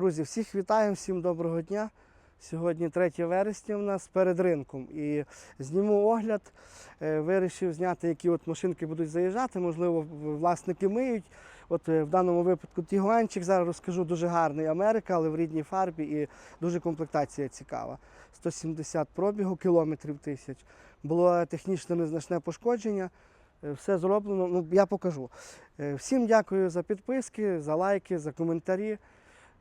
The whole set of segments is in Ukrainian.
Друзі, всіх вітаю, всім доброго дня. Сьогодні 3 вересня у нас перед ринком. І зніму огляд. Е, Вирішив зняти, які от машинки будуть заїжджати. Можливо, власники миють. От е, в даному випадку Тігуанчик зараз розкажу дуже гарний Америка, але в рідній фарбі і дуже комплектація цікава. 170 пробігу, кілометрів тисяч. Було технічно незначне пошкодження. Е, Все зроблено. Ну, я покажу. Всім дякую за підписки, за лайки, за коментарі.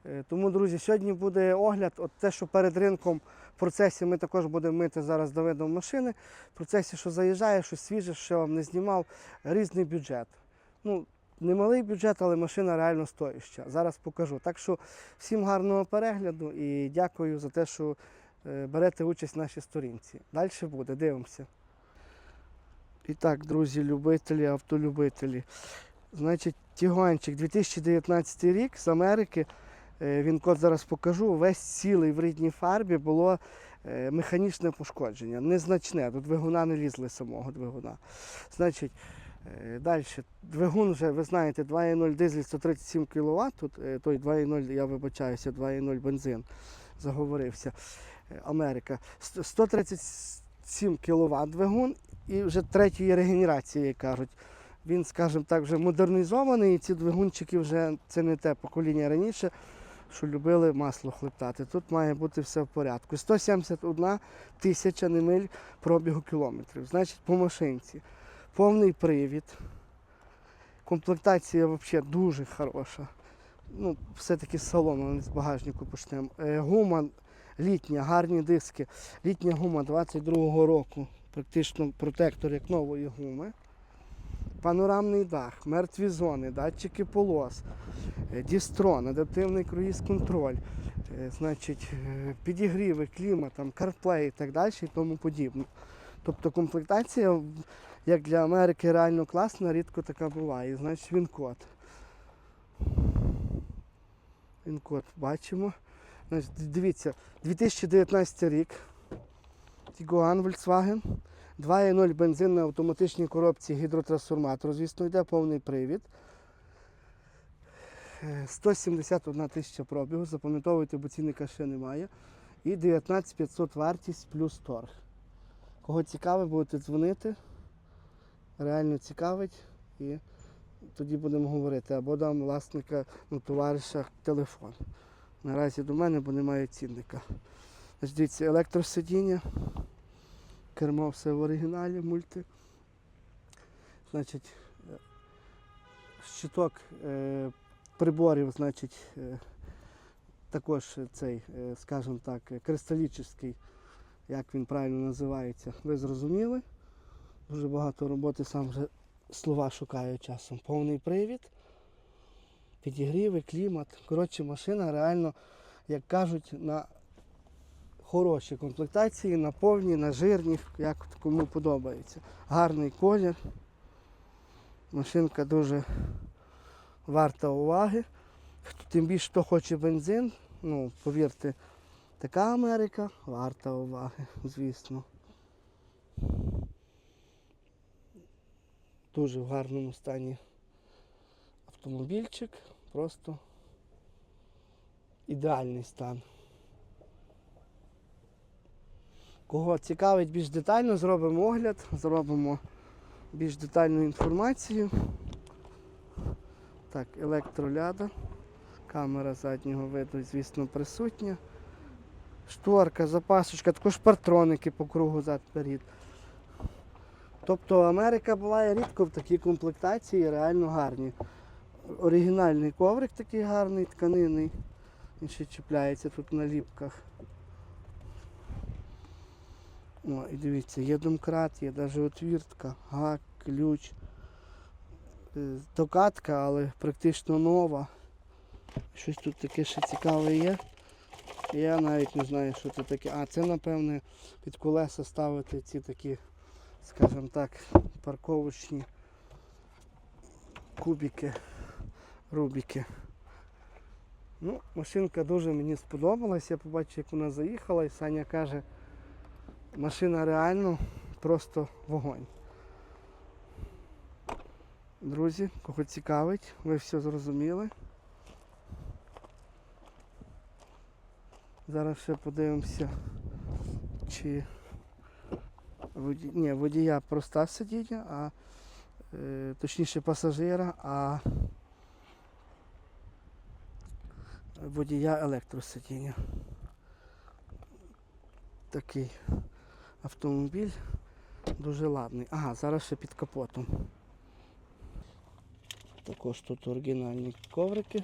Е, Тому, друзі, сьогодні буде огляд. От те, що перед ринком в процесі ми також будемо мити зараз Давидом машини. В процесі, що заїжджає, щось свіже, що вам не знімав, різний бюджет. Ну, немалий бюджет, але машина реально стоїща. Зараз покажу. Так що всім гарного перегляду і дякую за те, що е, берете участь в нашій сторінці. Далі буде, дивимося. І так, друзі, любителі, автолюбителі. Значить, Тігуанчик 2019 рік з Америки. Е, Він код зараз покажу. Весь цілий в рідній фарбі було е, механічне пошкодження. Незначне. До двигуна не лізли самого двигуна. Значить, далі. Двигун вже, ви знаєте, 2.0 дизель 137 кВт. Тут е, той 2.0, я вибачаюся, 2.0 бензин. Заговорився. Е, Америка. 137 кВт двигун і вже третьої регенерації, кажуть. Він, скажімо так, вже модернізований, і ці двигунчики вже це не те покоління раніше, що любили масло хлептати. Тут має бути все в порядку. 171 тисяча немиль пробігу кілометрів. Значить, по машинці. Повний привід. Комплектація взагалі дуже хороша. Ну, все-таки з салону, з багажнику почнемо. Е, Гума літня, гарні диски. Літня гума 22-го року. Практично протектор як нової гуми. Панорамний дах, мертві зони, датчики полос, е, дістрон, адаптивний круїз-контроль, е, значить, е, підігріви, клімат, там, CarPlay і так далі і тому подібне. Тобто комплектація, як для Америки, реально класна, рідко така буває. Значить, він код. Він код бачимо. Значить, дивіться, 2019 рік. Tiguan Volkswagen. 2.0 бензин на автоматичній коробці гідротрансформатор, звісно, йде повний привід. Е, 171 тисяча пробігу, запам'ятовуйте, бо цінника ще немає. І 19 500 вартість плюс торг. Кого цікавить, будете дзвонити. Реально цікавить. І тоді будемо говорити. Або дам власника, ну, товариша телефон. Наразі до мене, бо немає цінника. Дивіться, електросидіння. Кермо все в оригіналі, мульти. Значить, е, щиток е, приборів, значить, е, також цей, е, скажімо так, кристалічний, як він правильно називається, ви зрозуміли. Дуже багато роботи, сам вже слова шукаю часом. Повний привід, підігріви, клімат. Коротше, машина реально, як кажуть, на хороші комплектації, на повні, на жирні, як кому подобається. Гарний колір. Машинка дуже варта уваги. Тим більше, хто хоче бензин, ну, повірте, така Америка варта уваги, звісно. Дуже в гарному стані автомобільчик, просто ідеальний стан. Кого цікавить більш детально, зробимо огляд, зробимо більш детальну інформацію. Так, електроляда, камера заднього виду, звісно, присутня. Шторка, запасочка, також партроники по кругу зад перед. Тобто Америка була рідко в такій комплектації, реально гарні. Оригінальний коврик такий гарний, тканинний. Він ще чіпляється тут на ліпках. О, і дивіться, є домкрат, є навіть отвіртка, гак, ключ. Е, Докатка, але практично нова. Щось тут таке ще цікаве є. Я навіть не знаю, що це таке. А, це напевне під колеса ставити ці такі, скажімо так, парковочні кубики, рубіки. Ну, машинка дуже мені сподобалась. Я побачив, як вона заїхала, і Саня каже, машина реально просто вогонь. Друзі, кого цікавить, ви все зрозуміли. Зараз ще подивимося, чи. Ні, водія проста сидіння, а е, точніше пасажира, а водія електросидіння. Такий автомобіль дуже ладний. Ага, зараз ще під капотом. Також тут оригінальні коврики.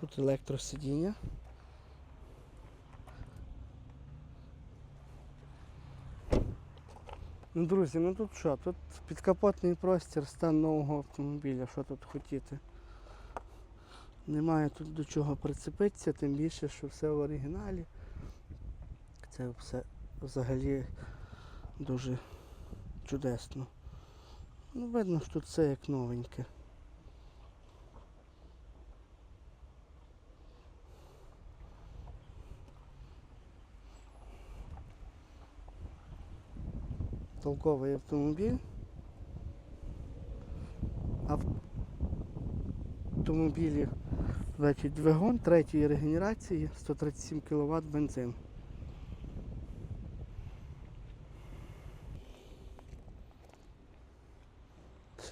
Тут електросидіння. Ну, друзі, ну тут що? Тут підкапотний простір, стан нового автомобіля, що тут хотіти. Немає тут до чого прицепитися, тим більше, що все в оригіналі. Це все взагалі дуже чудесно. Ну, видно, що тут все як новеньке. Толковий автомобіль. Автомобілі значить, двигун третьої регенерації 137 кВт бензин.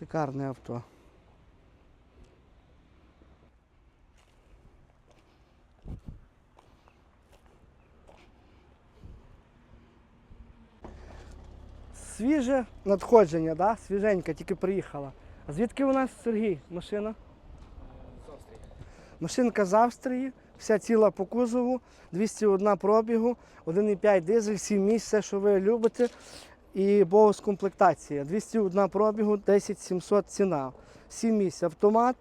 Шикарне авто. Свіже надходження, да? свіженька, тільки приїхала. А звідки у нас Сергій? Машина? З Австрії. Машинка з Австрії, вся ціла по кузову, 201 пробігу, 1,5 дизель, 7 місць, все, що ви любите. І бонус комплектація. 201 пробігу, 10 700 ціна. 7 місць автомат,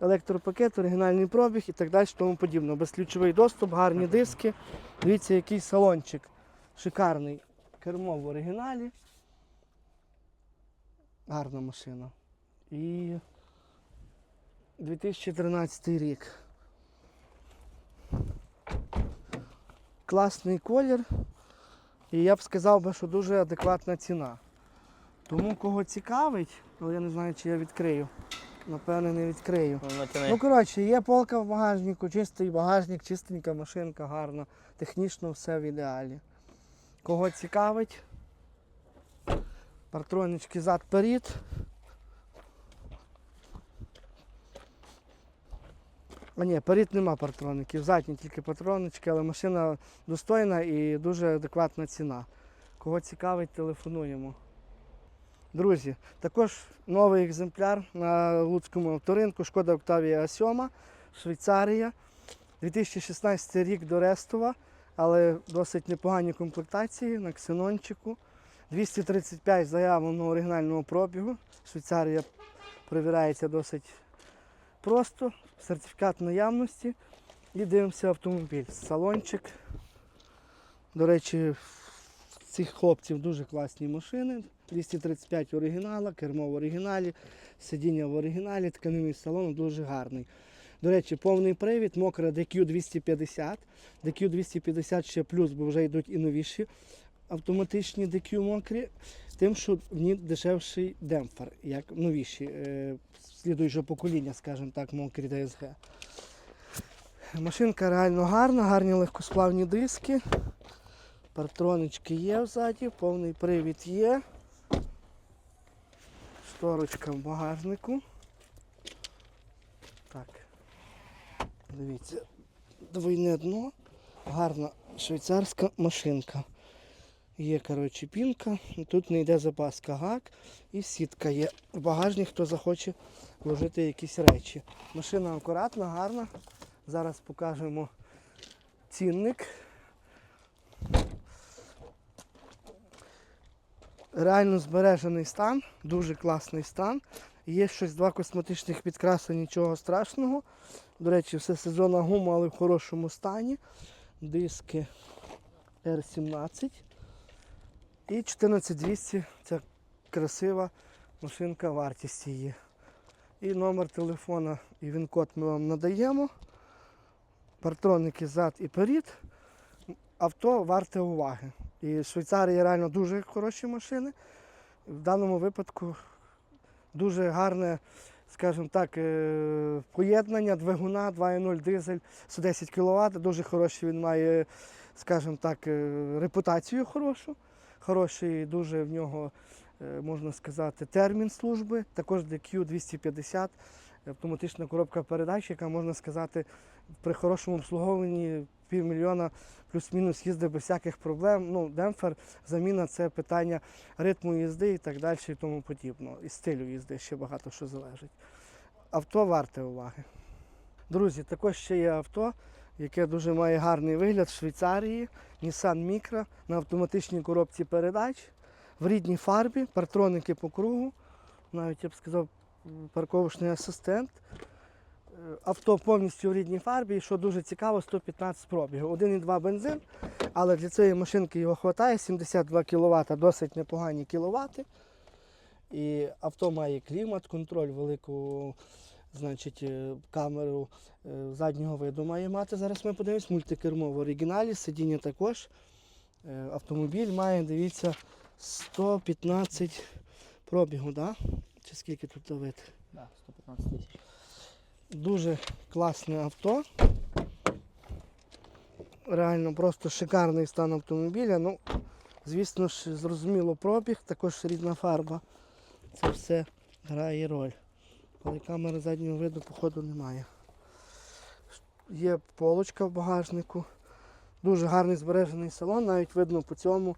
електропакет, оригінальний пробіг і так далі, тому подібне. Безключовий доступ, гарні диски. Дивіться, який салончик. Шикарний. Кермо в оригіналі. Гарна машина. І 2013 рік. Класний колір. І я б сказав би, що дуже адекватна ціна. Тому кого цікавить, але я не знаю, чи я відкрию. Напевне, не відкрию. Ну, коротше, є полка в багажнику, чистий багажник, чистенька машинка, гарна, технічно все в ідеалі. Кого цікавить, партронички зад перед. А ні, перед нема партроників, задні тільки патронички, але машина достойна і дуже адекватна ціна. Кого цікавить, телефонуємо. Друзі, також новий екземпляр на Луцькому авторинку Шкода Октавія А7, Швейцарія. 2016 рік до Рестова, але досить непогані комплектації на ксенончику. 235 заявленого оригінального пробігу. Швейцарія перевіряється досить просто, сертифікат наявності. І дивимося автомобіль. Салончик. До речі, цих хлопців дуже класні машини. 235 оригінала, кермо в оригіналі, сидіння в оригіналі, тканинний салон дуже гарний. До речі, повний привід, мокра DQ 250. DQ 250 ще плюс, бо вже йдуть і новіші автоматичні DQ мокрі, тим, що в ній дешевший демпфер, як новіші, е, слідуючого покоління, скажімо так, мокрі DSG. Машинка реально гарна, гарні легкосплавні диски. Партронички є взаді, повний привід є. Шторочка в багажнику. Так. Дивіться, двойне дно. Гарна швейцарська машинка. Є, коротше, пінка. Тут не йде запаска гак і сітка є. В багажник, хто захоче вложити якісь речі. Машина акуратна, гарна. Зараз покажемо цінник. Реально збережений стан, дуже класний стан. Є щось два косметичних підкраси, нічого страшного. До речі, все сезонна гума, але в хорошому стані. Диски R17. І 14200 це красива машинка, вартість її. І номер телефона і він-код ми вам надаємо. Партроники зад і перед. Авто варте уваги. І Швейцарія реально дуже хороші машини. В даному випадку дуже гарне скажімо так, е, поєднання двигуна 2.0 дизель 110 кВт. Дуже хороший він має, скажімо так, е, репутацію хорошу. Хороший дуже в нього, е, можна сказати, термін служби. Також DQ 250, автоматична коробка передач, яка можна сказати, при хорошому обслуговуванні півмільйона плюс-мінус їздить без всяких проблем. Ну, демпфер, заміна це питання ритму їзди і так далі, і тому подібно. І стилю їзди ще багато що залежить. Авто варте уваги. Друзі, також ще є авто, яке дуже має гарний вигляд в Швейцарії. Nissan Micra на автоматичній коробці передач, в рідній фарбі, партроники по кругу, навіть я б сказав, парковочний асистент. Е, Авто повністю в рідній фарбі, що дуже цікаво, 115 пробігу. 1,2 бензин, але для цієї машинки його вистачає, 72 кВт, досить непогані кіловати. І авто має клімат, контроль, велику значить, е, камеру е, заднього виду має мати. Зараз ми подивимось, мультикермо в оригіналі, сидіння також. Е, Автомобіль має, дивіться, 115 пробігу, да? чи скільки тут давити? Да, 115 тисяч. Дуже класне авто. Реально просто шикарний стан автомобіля. Ну, звісно ж, зрозуміло пробіг, також рідна фарба. Це все грає роль. Але камери заднього виду, походу, немає. Є полочка в багажнику. Дуже гарний збережений салон, навіть видно по цьому.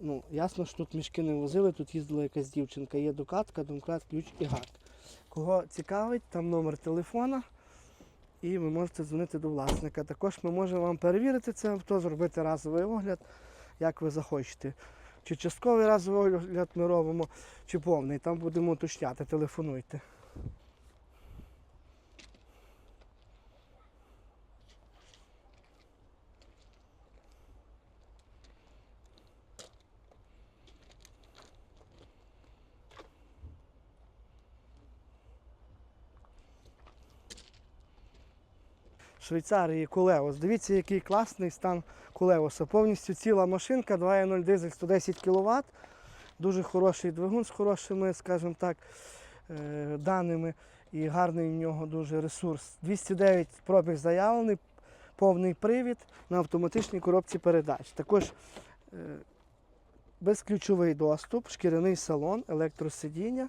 Ну, ясно, що тут мішки не возили, тут їздила якась дівчинка. Є докатка, домкрат, ключ і гак. Кого цікавить, там номер телефона. І ви можете дзвонити до власника. Також ми можемо вам перевірити це авто, зробити разовий огляд, як ви захочете. Чи частковий разовий огляд ми робимо, чи повний. Там будемо уточняти, телефонуйте. Швейцарії Кулеос. Дивіться, який класний стан Кулеоса. Повністю ціла машинка, 2.0 дизель 110 кВт. Дуже хороший двигун з хорошими, скажімо так, е, даними. І гарний в нього дуже ресурс. 209 пробіг заявлений, повний привід на автоматичній коробці передач. Також е, безключовий доступ, шкіряний салон, електросидіння,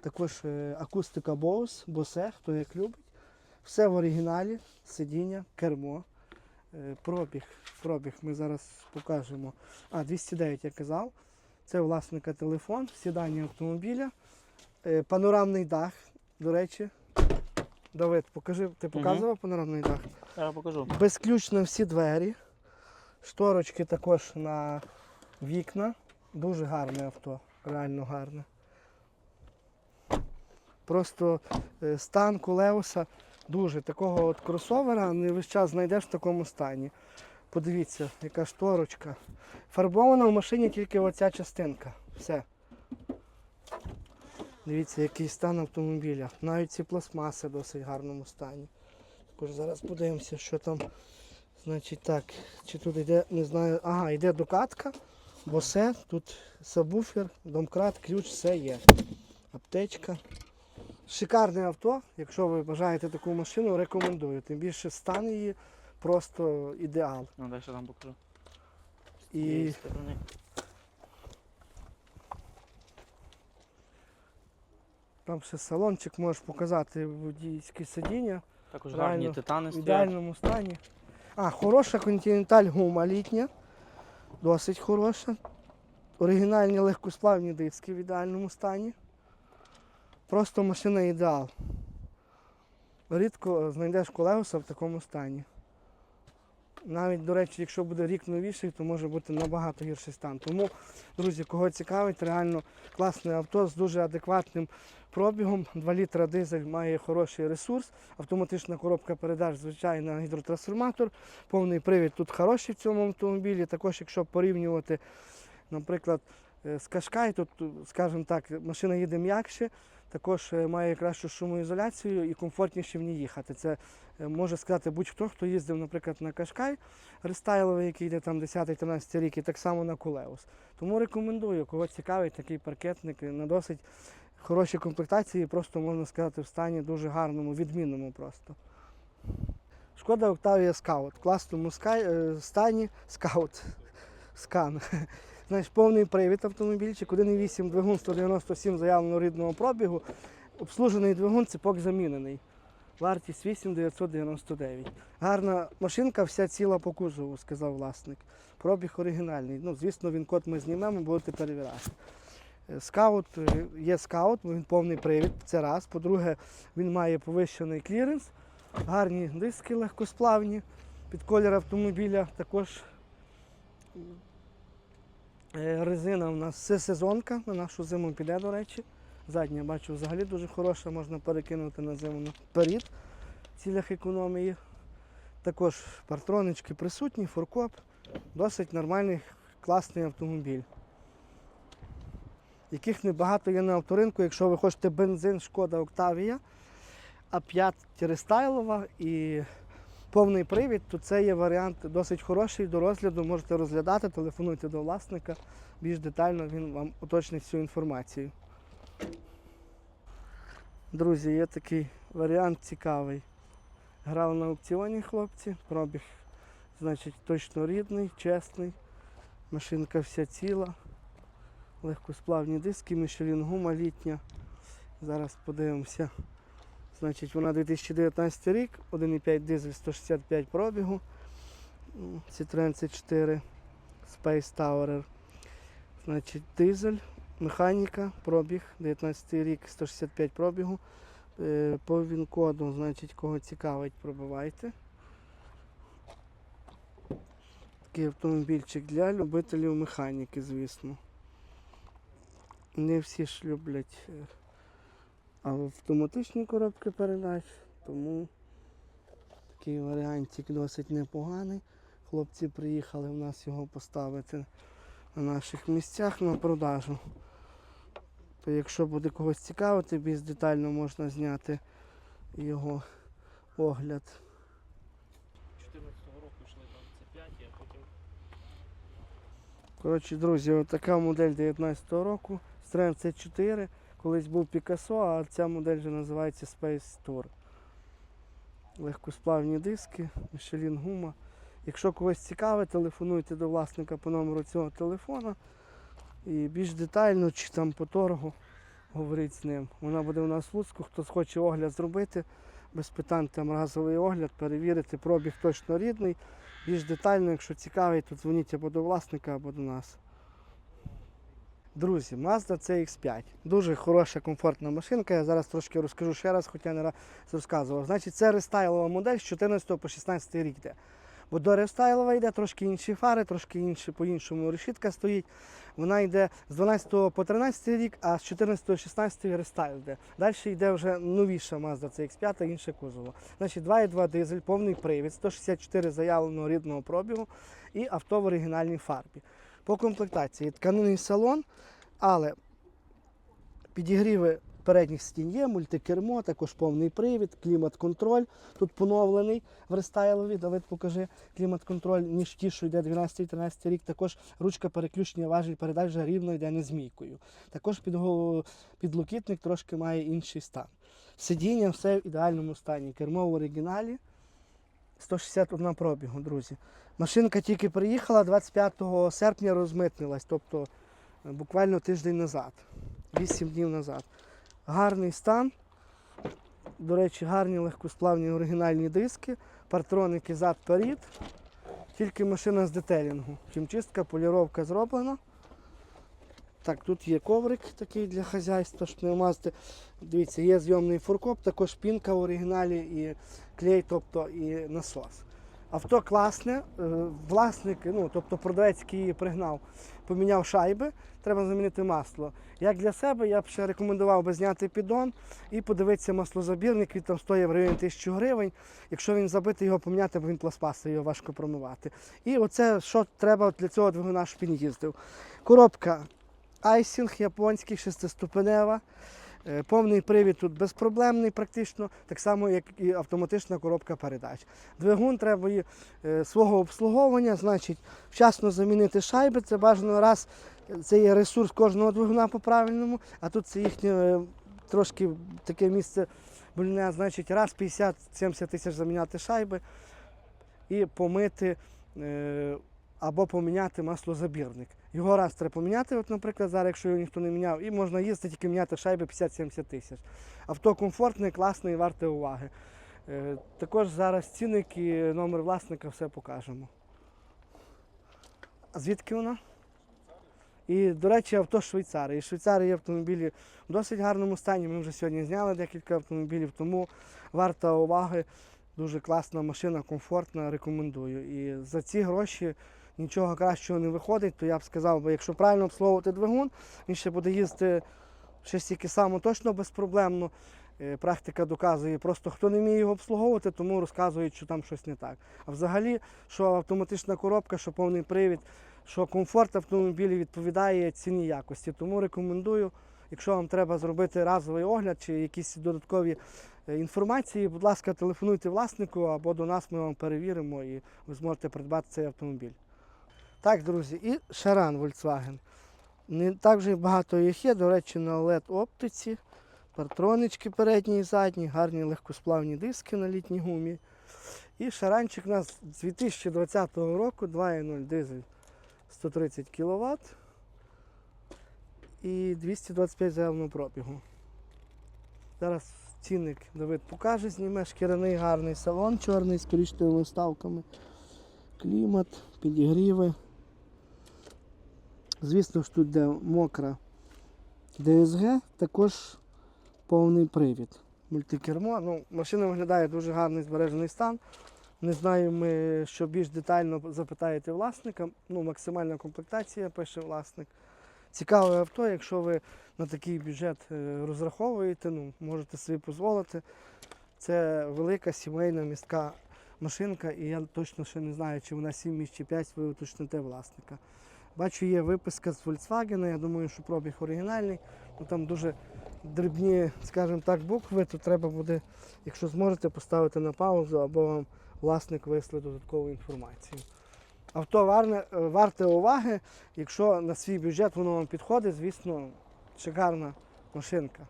також е, акустика Bose, Bose, хто як любить. Все в оригіналі, сидіння, кермо, е, пробіг. Пробіг ми зараз покажемо. А, 209 я казав. Це власника телефон, сідання автомобіля, е, панорамний дах, до речі. Давид, покажи, ти показував панорамний дах? Зараз покажу. Безключ на всі двері. Шторочки також на вікна. Дуже гарне авто, реально гарне. Просто е, стан Кулеуса дуже такого от кросовера не весь час знайдеш в такому стані. Подивіться, яка шторочка. Фарбована в машині тільки оця частинка. Все. Дивіться, який стан автомобіля. Навіть ці пластмаси в досить гарному стані. Також зараз подивимося, що там. Значить так, чи тут йде, не знаю, ага, йде докатка, босе, тут сабвуфер, домкрат, ключ, все є. Аптечка. Шикарне авто, якщо ви бажаєте таку машину, рекомендую. Тим більше стан її просто ідеал. Ну, далі там покажу. І там ще салончик можеш показати водійське сидіння. Також Реально, гарні титани В ідеальному стані. А, хороша континенталь гума літня. Досить хороша. Оригінальні легкосплавні диски в ідеальному стані. Просто машина ідеал. Рідко знайдеш колеса в такому стані. Навіть, до речі, якщо буде рік новіший, то може бути набагато гірший стан. Тому, друзі, кого цікавить, реально класне авто з дуже адекватним пробігом. 2 літра дизель має хороший ресурс. Автоматична коробка передач, звичайно, гідротрансформатор. Повний привід тут хороший в цьому автомобілі. Також, якщо порівнювати, наприклад, е, з Кашкай, тут, скажімо так, машина їде м'якше, також е, має кращу шумоізоляцію і комфортніше в ній їхати. Це е, може сказати будь-хто, хто їздив, наприклад, на Кашкай рестайловий, який йде там 10-13 рік, і так само на Кулеус. Тому рекомендую, кого цікавить такий паркетник на досить хороші комплектації, просто можна сказати, в стані дуже гарному, відмінному просто. Шкода Octavia Scout. Класному ска- е, стані Scout. Скан. Знаєш, повний привід автомобільчик, 1,8 двигун 197 заявленого рідного пробігу. Обслужений двигун, цепок замінений. Вартість 8999. Гарна машинка, вся ціла по кузову, сказав власник. Пробіг оригінальний. Ну, звісно, він код ми знімемо, будете перевіряти. Е, Скаут е, є скаут, він повний привід. Це раз. По-друге, він має повищений кліренс, гарні диски легкосплавні під колір автомобіля. Також резина у нас сезонка, на нашу зиму піде, до речі. Задня, бачу, взагалі дуже хороша, можна перекинути на зиму наперед в цілях економії. Також партронички присутні, фуркоп. Досить нормальний, класний автомобіль. Яких небагато є на авторинку, якщо ви хочете бензин Шкода Октавія, а 5 рестайлова і повний привід, то це є варіант досить хороший до розгляду. Можете розглядати, телефонуйте до власника. Більш детально він вам уточнить всю інформацію. Друзі, є такий варіант цікавий. Грав на аукціоні хлопці, пробіг, значить, точно рідний, чесний. Машинка вся ціла. Легкосплавні диски, Michelin гума літня. Зараз подивимося. Значить, вона 2019 рік, 1,5 дизель 165 пробігу. Citroen C4 Space Tower. Значить, дизель, механіка, пробіг, 19 рік, 165 пробігу. Е, По він-коду, значить, кого цікавить, пробивайте. Такий автомобільчик для любителів механіки, звісно. Не всі ж люблять е, автоматичні коробки передач, тому такий варіантик досить непоганий. Хлопці приїхали в нас його поставити на наших місцях на продажу. То якщо буде когось цікавити, більш детально можна зняти його огляд. 14-го року йшли там це 5, я потім Коротше, друзі, от така модель 19-го року. Citroen C4. Колись був Picasso, а ця модель вже називається Space Tour. Легкосплавні диски, Michelin гума. Якщо когось цікавить, телефонуйте до власника по номеру цього телефона. І більш детально чи там по торгу говоріть з ним. Вона буде у нас в Луцьку. Хто хоче огляд зробити, без питань там разовий огляд, перевірити, пробіг точно рідний. Більш детально, якщо цікавий, то дзвоніть або до власника, або до нас. Друзі, Mazda CX5. Дуже хороша, комфортна машинка. Я зараз трошки розкажу ще раз, хоча не раз розказував. Значить, це рестайлова модель з 14 по 16 рік йде. Бо до рестайлова йде трошки інші фари, трошки інші, по-іншому решітка стоїть. Вона йде з 12 по 13 рік, а з 14 16 рестайл йде. Далі йде вже новіша Mazda CX5, інше кузово. Значить, 2,2 дизель, повний привід, 164 заявленого рідного пробігу і авто в оригінальній фарбі. По комплектації тканинний салон, але підігріви передніх стін є, мультикермо, також повний привід, клімат-контроль. Тут поновлений в рестайлові. Давид покажи клімат-контроль, ніж ті, що йде 12-13 рік. Також ручка переключення важель передач вже рівно йде не змійкою. Також під, підлокітник трошки має інший стан. Сидіння все в ідеальному стані. Кермо в оригіналі. 161 пробігу, друзі. Машинка тільки приїхала 25 серпня розмитнилась, тобто е, буквально тиждень назад, 8 днів назад. Гарний стан. До речі, гарні легкосплавні оригінальні диски, партроники зад перед. Тільки машина з детелінгу. Хімчистка, поліровка зроблена. Так, тут є коврик такий для хазяйства, щоб не вмазати. Дивіться, є зйомний фуркоп, також пінка в оригіналі і клей, тобто і насос. Авто класне, е, власник, ну, тобто продавець, який пригнав, поміняв шайби, треба замінити масло. Як для себе, я б ще рекомендував би зняти піддон і подивитися маслозабірник, він там стоїть в районі 1000 гривень. Якщо він забитий, його поміняти, бо він пластмасовий, його важко промивати. І оце, що треба для цього двигуна, щоб він їздив. Коробка Айсінг японський, шестиступенева. Е, Повний привід тут безпроблемний, практично, так само, як і автоматична коробка передач. Двигун треба е, свого обслуговування, значить, вчасно замінити шайби. Це бажано раз. Це є ресурс кожного двигуна по правильному, а тут це їхнє е, трошки таке місце больне, значить, раз 50-70 тисяч заміняти шайби і помити або поміняти маслозабірник. Його раз треба поміняти, от, наприклад, зараз, якщо його ніхто не міняв, і можна їздити тільки міняти шайби 50-70 тисяч. Авто комфортне, класне і варте уваги. Е, також зараз цінник і номер власника все покажемо. А звідки вона? І, до речі, авто Швейцарії. І Швейцарії автомобілі в досить гарному стані. Ми вже сьогодні зняли декілька автомобілів, тому варта уваги. Дуже класна машина, комфортна, рекомендую. І за ці гроші нічого кращого не виходить, то я б сказав, бо якщо правильно обслуговувати двигун, він ще буде їздити ще стільки само точно безпроблемно. Е, Практика доказує, просто хто не вміє його обслуговувати, тому розказують, що там щось не так. А взагалі, що автоматична коробка, що повний привід, що комфорт автомобіля відповідає ціні якості. Тому рекомендую, якщо вам треба зробити разовий огляд чи якісь додаткові е, інформації, будь ласка, телефонуйте власнику або до нас ми вам перевіримо і ви зможете придбати цей автомобіль. Так, друзі, і Шаран Volkswagen. Не так вже багато їх є, до речі, на LED оптиці, партронички передні і задні, гарні легкосплавні диски на літній гумі. І шаранчик у нас з 2020 року 2.0 дизель 130 кВт і 225 заявного пробігу. Зараз цінник Давид покаже, зніме шкіряний гарний салон чорний з коричневими вставками. Клімат, підігріви. Звісно ж тут де мокра DSG, також повний привід. Мультикермо. Ну, машина виглядає дуже гарний збережений стан. Не знаю, ми, що більш детально запитаєте власника. Ну, максимальна комплектація, пише власник. Цікаве авто, якщо ви на такий бюджет е, розраховуєте, ну, можете собі дозволити. Це велика сімейна містка машинка, і я точно ще не знаю, чи вона 7 місць чи 5, ви уточните власника. Бачу, є виписка з Volkswagen, я думаю, що пробіг оригінальний. Ну, там дуже дрібні, скажімо так, букви, то треба буде, якщо зможете, поставити на паузу або вам власник висле додаткову інформацію. Авто варне, е, варте уваги, якщо на свій бюджет воно вам підходить, звісно, шикарна машинка.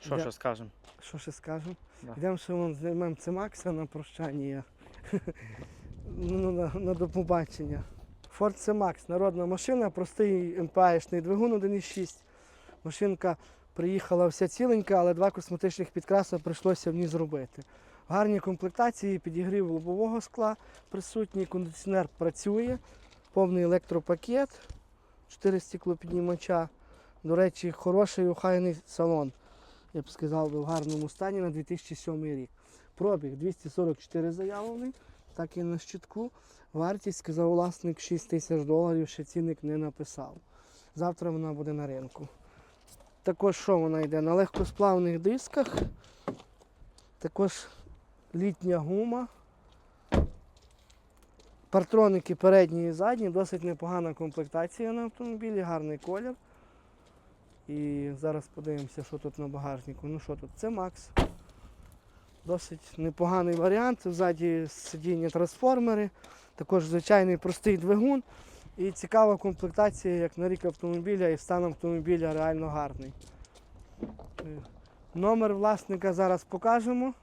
Що ще скажемо? Що ще скажемо? Да. Йдемо ще вон знімемо це Макса на прощання. Ну, на, на до побачення. Ford C-Max, народна машина, простий МПАшний двигун 1.6. Машинка приїхала вся ціленька, але два косметичних підкраси прийшлося в ній зробити. Гарні комплектації, підігрів лобового скла присутній, кондиціонер працює, повний електропакет, 4 стеклопіднімача. До речі, хороший охайний салон я б сказав, в гарному стані на 2007 рік. Пробіг 244 заявлений, так і на щитку. Вартість, сказав власник, 6 тисяч доларів, ще цінник не написав. Завтра вона буде на ринку. Також що вона йде? На легкосплавних дисках. Також літня гума. Партроники передні і задні, досить непогана комплектація на автомобілі, гарний колір. І зараз подивимося, що тут на багажнику. Ну що тут? Це Макс. Досить непоганий варіант. Ззаді сидіння трансформери, також звичайний простий двигун. І цікава комплектація, як на рік автомобіля, і стан автомобіля реально гарний. Е, Номер власника зараз покажемо.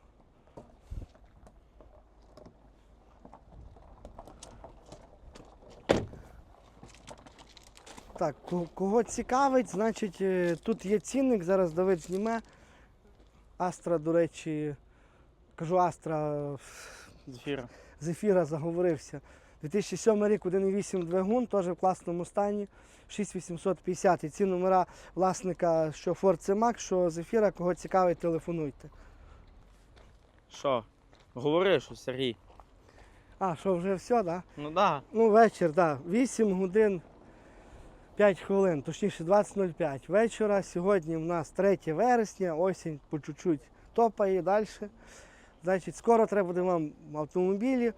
Так, кого цікавить, значить е, тут є цінник, зараз Давид зніме. Астра, до речі, кажу Астра, Зефіра. з ефіра заговорився. 2007 рік 1.8 двигун, теж в класному стані. 6850. І ці номера власника, що Ford C-Max, що з ефіра, кого цікавить, телефонуйте. Що? Говори, що Сергій. А, що вже все, так? Да? Ну да. Ну, вечір, так. Да. 8 годин 5 хвилин, точніше 20.05 вечора. Сьогодні в нас 3 вересня, осінь по чуть-чуть топає далі. Значить, скоро треба буде вам автомобілі,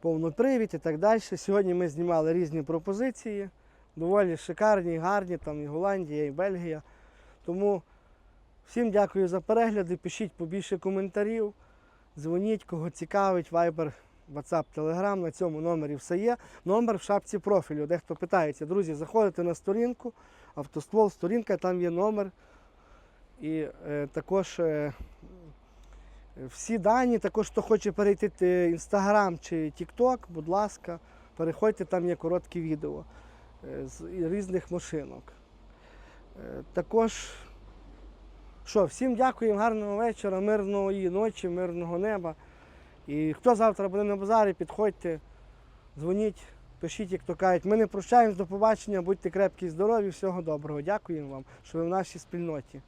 повнопривід і так далі. Сьогодні ми знімали різні пропозиції. доволі шикарні, гарні, там і Голландія, і Бельгія. Тому всім дякую за перегляди. Пишіть побільше коментарів, дзвоніть, кого цікавить, Viber, WhatsApp, Telegram. На цьому номері все є. Номер в шапці профілю. Дехто питається, друзі, заходите на сторінку, автоствол, сторінка, там є номер. І е, також е, всі дані, також хто хоче перейти в Instagram чи TikTok, будь ласка, переходьте, там є короткі відео е, з різних машинок. Е, Також, що, всім дякуємо, гарного вечора, мирної ночі, мирного неба. І хто завтра буде на базарі, підходьте, дзвоніть, пишіть, як то кажуть. Ми не прощаємось, до побачення, будьте крепкі і здорові, всього доброго. Дякуємо вам, що ви в нашій спільноті.